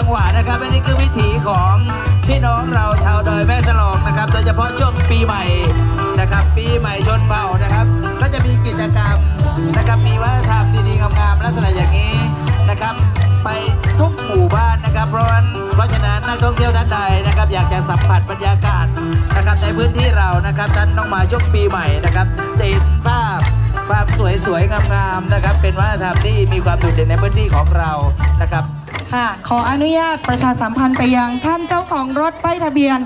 ังหวะนะครับอันนี้คือวิถีของพี่น้องเราชาวดอยแม่สลองนะครับ โดยเฉพาะช่วงปีใหม่นะครับ ปีใหม่ชนเผ่านะครับ ก็จะมีกิจกรรมนะครับมีวัฒนธรรมดีๆงามๆลักษณะอย่างนี้นะครับ ไปทุกหมู่บ้านนะครับ เพราะฉะนั้นเพราะฉะนั้นนักท่องเที่ยวท่านใดนะครับ อยากจะสัมผัสบรรยากาศนะครับในพื้นที่เรานะครับท่านต้องมาช่วงปีใหม่นะครับจะเห็นภาพภาพสวยๆงามๆนะครับ เป็นวัฒนธรรมที่มีความโดดเด่นในพื้นที่ของเรานะครับ ค่ะ ขออนุญาตประชาสัมพันธ์ไปยังท่านเจ้าของรถป้ายทะเบียน